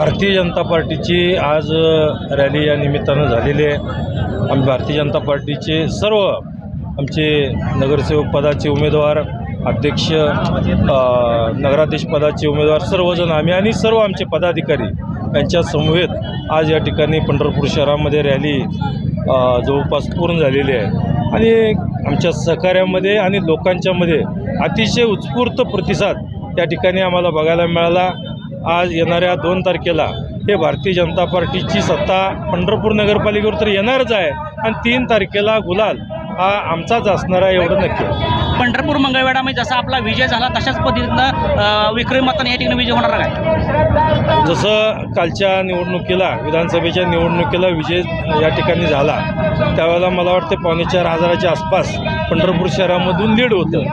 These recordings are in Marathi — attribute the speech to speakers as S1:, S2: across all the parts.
S1: भारतीय जनता पार्टीची आज रॅली या निमित्तानं झालेली आहे. आम्ही भारतीय जनता पार्टीचे सर्व आमचे नगरसेवक पदाचे उमेदवार अध्यक्ष नगराध्यक्ष पदाचे उमेदवार सर्वजण आम्ही आणि सर्व आमचे पदाधिकारी यांच्या समवेत आज या ठिकाणी पंढरपूर शहरामध्ये रॅली जवळपास पूर्ण झालेली आहे. आणि आमच्या सहकार्यामध्ये आणि लोकांच्यामध्ये अतिशय उत्स्फूर्त प्रतिसाद त्या ठिकाणी आम्हाला बघायला मिळाला. आज येणाऱ्या दोन तारखेला हे भारतीय जनता पार्टीची सत्ता पंढरपूर नगरपालिकेवर तर येणारच आहे. आणि तीन तारखेला गुलाल हा आमचाच असणार आहे एवढं नक्की. आहे.
S2: पंढरपूर मंगळवेढामध्ये जसा आपला विजय झाला तशाच पद्धतीनं विक्रमी मताने या ठिकाणी विजय होणार काय
S1: जसं कालच्या निवडणुकीला विधानसभेच्या निवडणुकीला विजय या ठिकाणी झाला त्यावेळेला मला वाटते पावणे चार हजाराच्या आसपास पंढरपूर शहरामधून लीड होतं.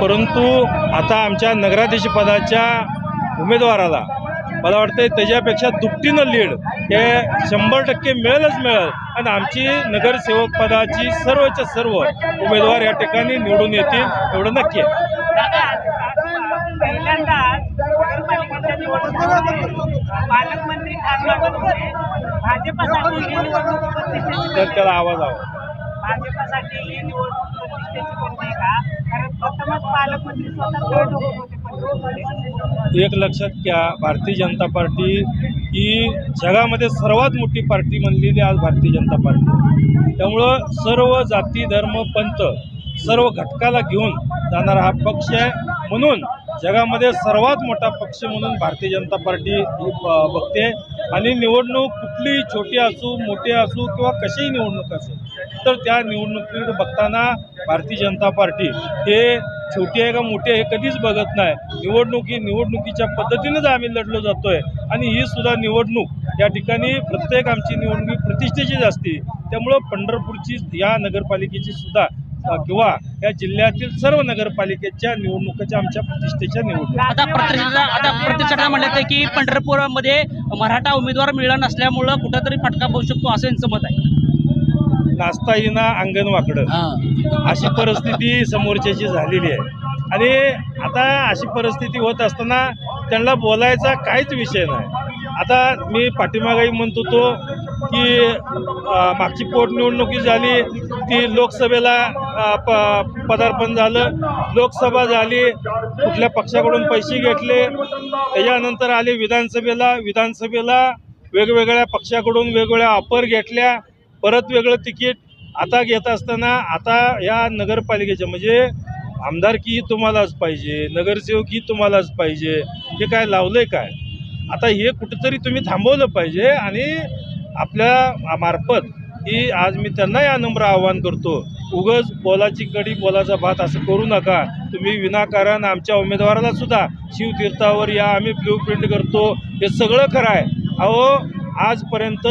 S1: परंतु आता आमच्या नगराध्यक्ष पदाच्या उमेदवाराला. मला वाटतं त्याच्यापेक्षा दुपटीनं लीड हे शंभर टक्के मिळेलच मिळेल. आणि आमची नगरसेवक पदाची सर्वच्या सर्व उमेदवार या ठिकाणी निवडून येतील एवढं नक्की आहे. तर त्याला आवाज हवा
S3: भाजपसाठी ही निवडणूक प्रतिष्ठेची बनते का? कारण प्रथमच पालकमंत्री स्वतः.
S1: एक लक्षात घ्या भारतीय जनता पार्टी ही जगामध्ये सर्वात मोठी पार्टी म्हणलेली आज भारतीय जनता पार्टी. त्यामुळं सर्व जाती धर्म पंथ सर्व घटकाला घेऊन जाणारा हा पक्ष आहे. म्हणून जगामध्ये सर्वात मोठा पक्ष म्हणून भारतीय जनता पार्टी ही ब- बघते. आणि निवडणूक कुठलीही छोटी असू मोठी असू किंवा कशीही निवडणूक असो तर त्या निवडणुकीकडे बघताना भारतीय जनता पार्टी हे छोटी आहे का मोठी आहे कधीच बघत नाही. निवडणूक ही निवडणुकीच्या पद्धतीनेच आम्ही लढलो जातोय. आणि ही सुद्धा निवडणूक या ठिकाणी प्रत्येक आमची निवडणूक प्रतिष्ठेचीच असते. त्यामुळं पंढरपूरची या नगरपालिकेची सुद्धा किंवा या जिल्ह्यातील सर्व नगरपालिकेच्या निवडणुकीच्या आमच्या प्रतिष्ठेच्या निवडणूक.
S2: आता प्रतिष्ठा आता प्रतिष्ठा म्हणलं की पंढरपूरमध्ये मराठा उमेदवार मिळणार नसल्यामुळं कुठंतरी फटका बसू शकतो असं यांचं मत आहे.
S1: नाचता येईना अंगण वाकडं अशी परिस्थिती समोरच्याची झालेली आहे. आणि आता अशी परिस्थिती होत असताना त्यांना बोलायचा काहीच विषय नाही. आता मी पाठीमागाही म्हणत होतो की मागची पोटनिवडणुकी झाली ती लोकसभेला प पदार्पण झालं. लोकसभा झाली कुठल्या पक्षाकडून पैसे घेतले त्याच्यानंतर आले विधानसभेला. विधानसभेला वेगवेगळ्या पक्षाकडून वेगवेगळ्या ऑफर घेतल्या. परत वेगळं तिकीट आता घेत असताना आता या नगरपालिकेच्या म्हणजे आमदारकी तुम्हालाच पाहिजे नगरसेवक ही तुम्हालाच पाहिजे हे काय लावलंय काय? आता हे कुठंतरी तुम्ही थांबवलं पाहिजे आणि आपल्या मार्फत की आज मी त्यांना या नम्र आवाहन करतो उगच बोलाची कडी बोलाचा भात असं करू नका. तुम्ही विनाकारण आमच्या उमेदवाराला सुद्धा शिवतीर्थावर या आम्ही ब्ल्यू प्रिंट करतो. हे सगळं खरं आहे. अहो आजपर्यंत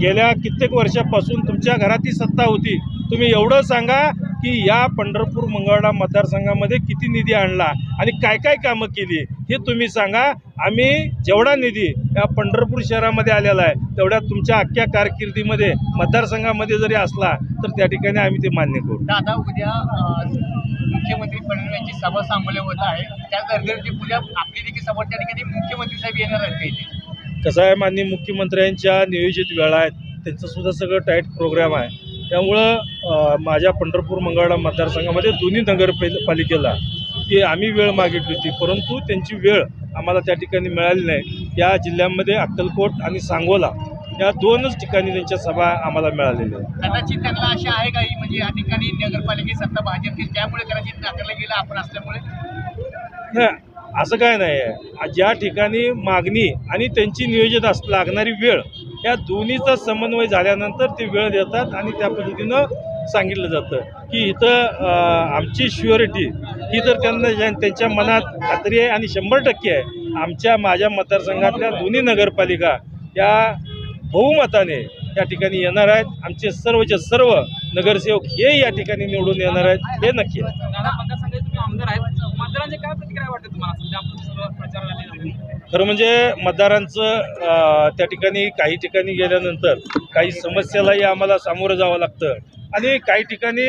S1: गेल्या कित्येक वर्षापासून तुमच्या घरातली सत्ता होती. तुम्ही एवढं सांगा की या पंढरपूर मंगळवाडा मतदारसंघामध्ये किती निधी आणला आणि काय काय कामं केली हे तुम्ही सांगा. आम्ही जेवढा निधी या पंढरपूर शहरामध्ये आलेला आहे तेवढ्या तुमच्या अख्ख्या कारकिर्दीमध्ये मतदारसंघामध्ये जरी असला तर त्या ठिकाणी आम्ही ते मान्य करू.
S4: दादा उद्या मुख्यमंत्री फडणवीस यांची सभा सांगोले होत आहे. त्या गर्दीवरती उद्या आपली देखील सभा त्या ठिकाणी मुख्यमंत्री साहेब येणार आहेत
S1: कसं आहे माननीय मुख्यमंत्र्यांच्या नियोजित वेळा आहेत त्यांचं सुद्धा सगळं टाईट प्रोग्राम आहे. त्यामुळं माझ्या पंढरपूर मंगळवेढा मतदारसंघामध्ये दोन्ही नगरपालिकेला ती आम्ही वेळ मागितली होती परंतु त्यांची वेळ आम्हाला त्या ठिकाणी मिळाली नाही. या जिल्ह्यामध्ये अक्कलकोट आणि सांगोला या दोनच ठिकाणी त्यांच्या सभा आम्हाला मिळालेल्या
S4: कदाचित त्यांना अशी आहे काही म्हणजे या ठिकाणी नगरपालिकेची सत्ता भाजपची त्यामुळे कदाचित नाकारला गेलं आपण असल्यामुळे?
S1: असं काय नाही. आहे ज्या ठिकाणी मागणी आणि त्यांची नियोजित अस लागणारी वेळ या दोन्हीचा समन्वय झाल्यानंतर ते वेळ देतात आणि त्या पद्धतीनं सांगितलं जातं की इथं आमची शुअरिटी ही तर त्यांना त्यांच्या मनात खात्री आहे आणि शंभर टक्के आहे आमच्या माझ्या मतदारसंघातल्या दोन्ही नगरपालिका या बहुमताने या ठिकाणी येणार आहेत. आमचे सर्वचे सर्व नगरसेवक हे या ठिकाणी निवडून येणार आहेत. हे नक्की आहे.
S2: मतदारांची काय प्रतिक्रिया वाटते तुम्हाला?
S1: खरं म्हणजे मतदारांचं त्या ठिकाणी काही ठिकाणी गेल्यानंतर काही समस्यालाही आम्हाला सामोरं जावं लागतं. आणि काही ठिकाणी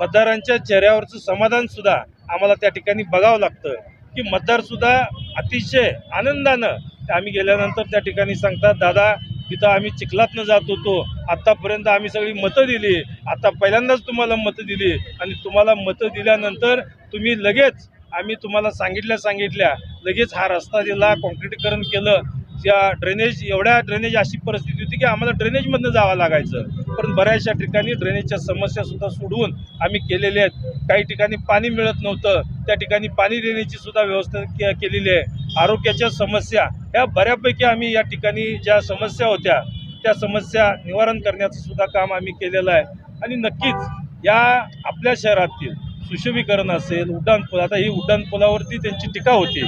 S1: मतदारांच्या चेहऱ्यावरचं समाधानसुद्धा आम्हाला त्या ठिकाणी बघावं लागतं. की मतदारसुद्धा अतिशय आनंदानं आम्ही गेल्यानंतर त्या ठिकाणी सांगतात दादा तिथं आम्ही चिखलातनं जात होतो. आत्तापर्यंत आम्ही सगळी मतं दिली. आता पहिल्यांदाच तुम्हाला मतं दिली. आणि तुम्हाला मतं दिल्यानंतर तुम्ही लगेच आम्ही तुम्हाला सांगितल्या सांगितल्या लगेच हा रस्ता दिला कॉन्क्रीटीकरण केलं. त्या ड्रेनेज एवढ्या ड्रेनेज अशी परिस्थिती होती की आम्हाला ड्रेनेजमधनं जावं लागायचं. पण बऱ्याचशा ठिकाणी ड्रेनेजच्या समस्यासुद्धा सोडवून आम्ही केलेले आहेत. काही ठिकाणी पाणी मिळत नव्हतं. त्या ठिकाणी पाणी देण्याची सुद्धा व्यवस्था के केलेली आहे. आरोग्याच्या समस्या ह्या बऱ्यापैकी आम्ही या ठिकाणी ज्या समस्या होत्या त्या समस्या निवारण करण्याचं सुद्धा काम आम्ही केलेलं आहे. आणि नक्कीच या आपल्या शहरातील सुशोभीकरण असेल उड्डाणपूल आता ही उड्डाणपुलावरती त्यांची टीका होती.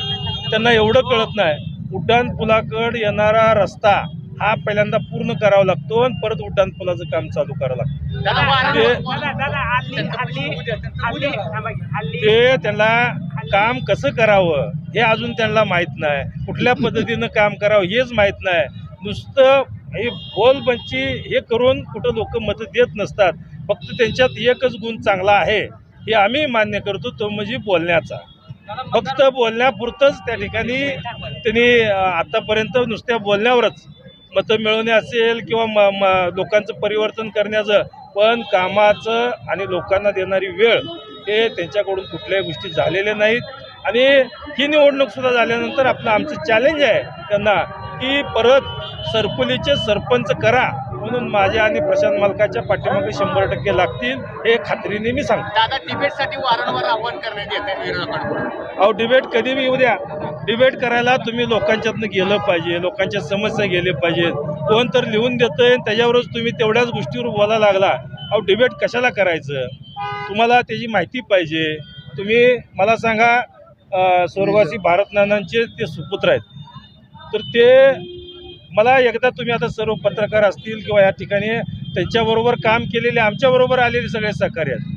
S1: त्यांना एवढं कळत नाही. उड्डाणपुलाकडे येणारा रस्ता हा पहिल्यांदा पूर्ण करावा लागतो आणि परत उड्डाणपुलाचं काम चालू करावं लागतं. ते-
S4: वारंवार-
S3: दादा दादा हल्ली हल्ली हल्ली थांबा की, हल्ली
S1: ते त्यांना काम कसं करावं हे अजून त्यांना माहीत नाही. कुठल्या पद्धतीनं काम करावं हेच माहीत नाही. नुसतं हे बोलबंची हे करून कुठं लोक मतं देत नसतात. फक्त त्यांच्यात एकच गुण चांगला आहे. हे आम्ही मान्य करतो तो म्हणजे बोलण्याचा. फक्त बोलण्यापुरतंच त्या ठिकाणी त्यांनी आतापर्यंत नुसत्या बोलण्यावरच मतं मिळवणे असेल किंवा म म लोकांचं परिवर्तन करण्याचं पण कामाचं आणि लोकांना देणारी वेळ हे त्यांच्याकडून कुठल्याही गोष्टी झालेल्या नाहीत. आणि ही निवडणूकसुद्धा झाल्यानंतर आपलं आमचं चॅलेंज आहे त्यांना की परत सरपुलीचे सरपंच करा. म्हणून माझ्या आणि प्रशांत मालकाच्या पाठीमागे शंभर टक्के लागतील हे खात्रीने मी सांगतो.
S4: दादा डिबेटसाठी वारंवार आव्हान करण्यात येते विरोधकांकडून.
S1: अहो डिबेट कधी बी येऊ द्या. डिबेट करायला तुम्ही लोकांच्यातनं गेलं पाहिजे लोकांच्या समस्या गेले पाहिजेत. कोण तर लिहून देतंय आणि त्याच्यावरच तुम्ही तेवढ्याच गोष्टीवर बोलायला लागला. अहो डिबेट कशाला करायचं? तुम्हाला त्याची माहिती पाहिजे. तुम्ही मला सांगा स्वर्गवासी भारत नानांचे ते सुपुत्र आहेत. तर ते मला एकदा तुम्ही आता सर्व पत्रकार असतील किंवा या ठिकाणी त्यांच्याबरोबर काम केलेले आमच्याबरोबर आलेले सगळे सहकारी आहेत.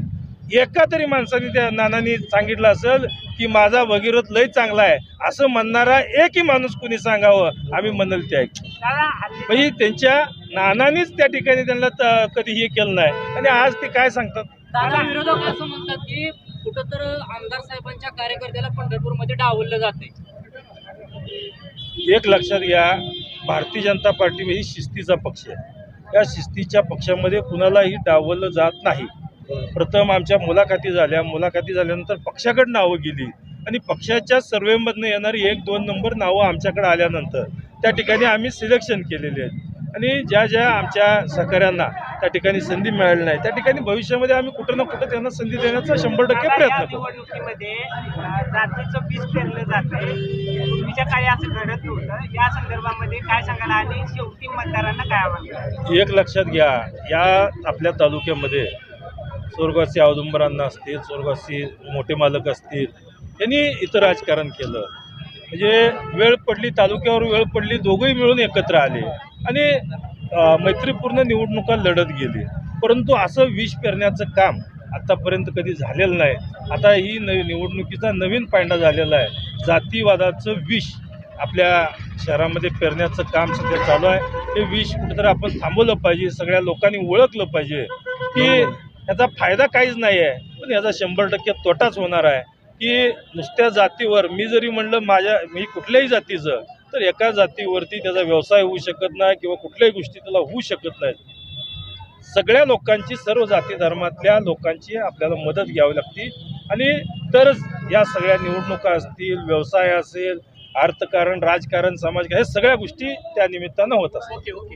S1: एका तरी माणसाने त्या नानांनी सांगितलं असेल की माझा भगीरथ लय चांगला आहे. असं म्हणणारा एकही माणूस कुणी सांगावं आम्ही म्हणाल ते ऐक म्हणजे त्यांच्या नानांनीच त्या ठिकाणी त्यांना कधी हे केलं नाही. आणि आज ते काय सांगतात?
S5: विरोधक असं म्हणतात की कुठं तर आमदार साहेबांच्या कार्यकर्त्याला पंढरपूरमध्ये डावललं जाते
S1: एक लक्षात घ्या भारतीय जनता पार्टी ही शिस्तीचा पक्ष आहे. या शिस्तीच्या पक्षामध्ये कुणालाही डावलं जात नाही. प्रथम आमच्या मुलाखती झाल्या. मुलाखती झाल्यानंतर पक्षाकडे नावं गेली. आणि पक्षाच्या सर्वेमधनं येणारी एक दोन नंबर नावं आमच्याकडे आल्यानंतर त्या ठिकाणी आम्ही सिलेक्शन केलेले आहेत. आणि ज्या ज्या आमच्या सहकाऱ्यांना त्या ठिकाणी संधी मिळाली नाही त्या ठिकाणी भविष्यामध्ये आम्ही कुठं ना कुठं त्यांना संधी देण्याचा शंभर टक्के प्रयत्न करू
S3: निवडणुकीमध्ये अं, जातीचं बीज पेरलं जातंय पूर्वीच्या काळी असं घडत नव्हतं. या संदर्भामध्ये काय सांगाल आणि शेवटी मतदारांना काय आव्हान कराल?
S1: एक लक्षात घ्या या आपल्या तालुक्यामध्ये स्वर्गवासी औदुंबरांना असतील स्वर्गवासी मोठे मालक असतील यांनी इथं राजकारण केलं. म्हणजे वेळ पडली तालुक्यावर वेळ पडली दोघंही मिळून एकत्र आले. आणि मैत्रीपूर्ण निवडणुका लढत गेली. परंतु असं विष पेरण्याचं काम आत्तापर्यंत कधी झालेलं नाही. आता ही न निवडणुकीचा नवीन पायंडा झालेला आहे. जातीवादाचं विष आपल्या शहरामध्ये पेरण्याचं काम सध्या चालू आहे. हे विष कुठेतरी आपण थांबवलं पाहिजे सगळ्या लोकांनी ओळखलं पाहिजे की याचा फायदा काहीच नाही आहे पण याचा शंभर टक्के तोटाच होणार आहे. की नुसत्या जातीवर मी जरी म्हणलं माझ्या मी कुठल्याही जातीचं तर एका जातीवरती त्याचा व्यवसाय होऊ शकत नाही किंवा कुठल्याही गोष्टी त्याला होऊ शकत नाहीत सगळ्या लोकांची सर्व जाती धर्मातल्या लोकांची आपल्याला मदत घ्यावी लागते. आणि तरच या सगळ्या निवडणुका असतील व्यवसाय असेल अर्थकारण राजकारण समाजकारण हे सगळ्या गोष्टी त्या निमित्तानं होत असतात
S4: ओके ओके.